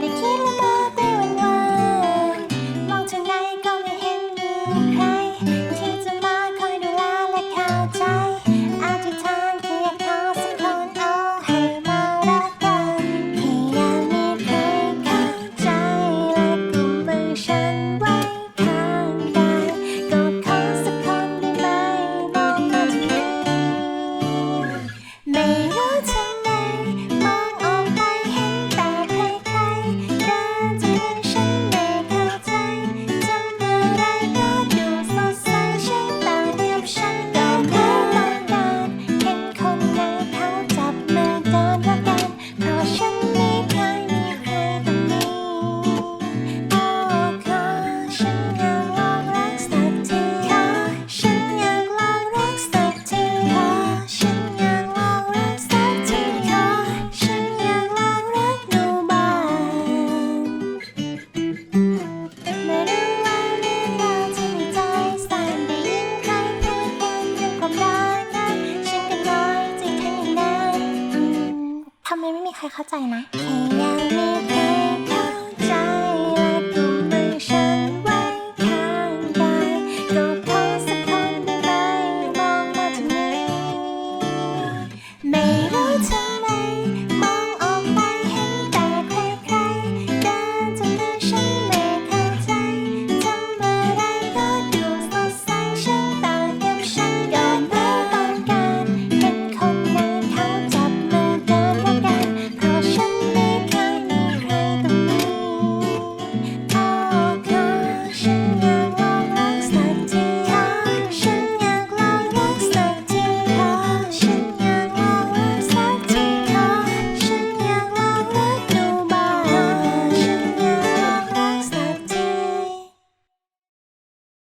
ได้คิดแล้วก็ไปวันวานมองทางไหนก็ไม่เห็นมือ เข้าใจนะ